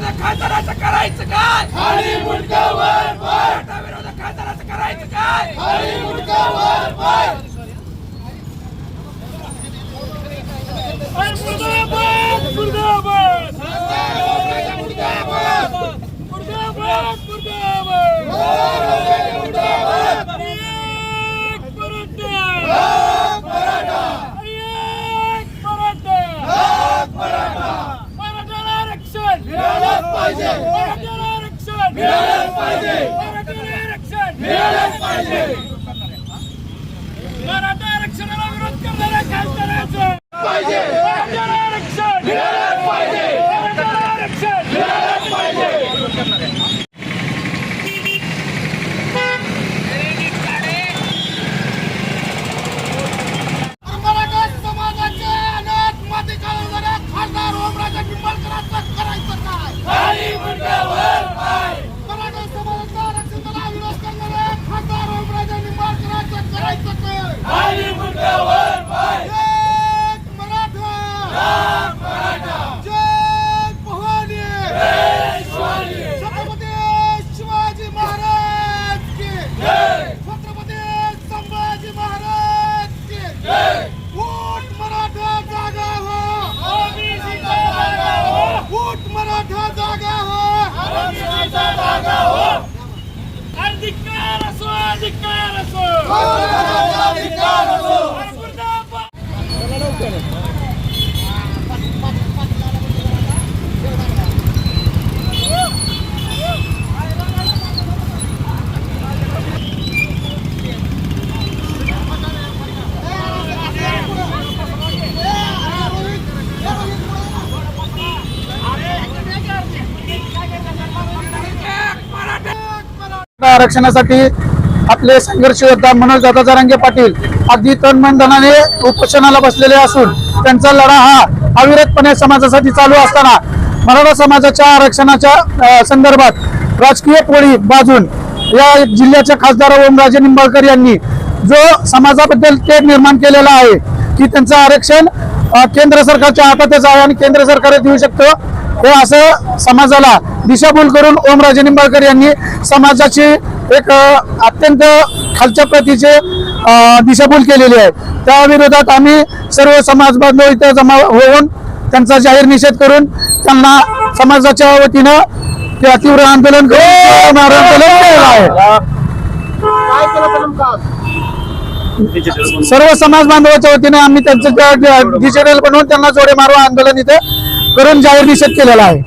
विरोध खासदाराचं करायचं काय? खाली मुंडका वर वर विरोध खासदाराचं करायचं काय? खाली मुंडका वर वर आरक्षण असो अधिकार असो आरक्षणासाठी आपले संघर्ष योद्धा मनोज दादा जरांगे पाटील अगदी तन मन धनाने उपोषणाला बसलेले असून त्यांचा लढा हा अविरतपणे समाजासाठी चालू असताना मराठा समाजाच्या आरक्षणाच्या संदर्भात राजकीय पोळी बाजून या जिल्ह्याच्या खासदार ओमराजे निंबाळकर यांनी जो समाजाबद्दल तेढ निर्माण केलेला आहे की त्यांचं आरक्षण केंद्र सरकारच्या हातातच आहे आणि केंद्र सरकारच देऊ शकतं. हे असं समाजाला दिशाभूल करून ओमराजे निंबाळकर यांनी समाजाची एक अत्यंत खालच्या प्रतीचे दिशाभूल केलेली आहे. त्या विरोधात आम्ही सर्व समाज बांधव इथं जमा होऊन त्यांचा जाहीर निषेध करून त्यांना समाजाच्या वतीनं ते तीव्र आंदोलन करून आंदोलन केलेलं आहे. सर्व समाज बांधवाच्या वतीने आम्ही त्यांचं डिजिटल बनवून त्यांना जोडे मारू आंदोलन इथे. करून जाहीर निषेध केलेला आहे.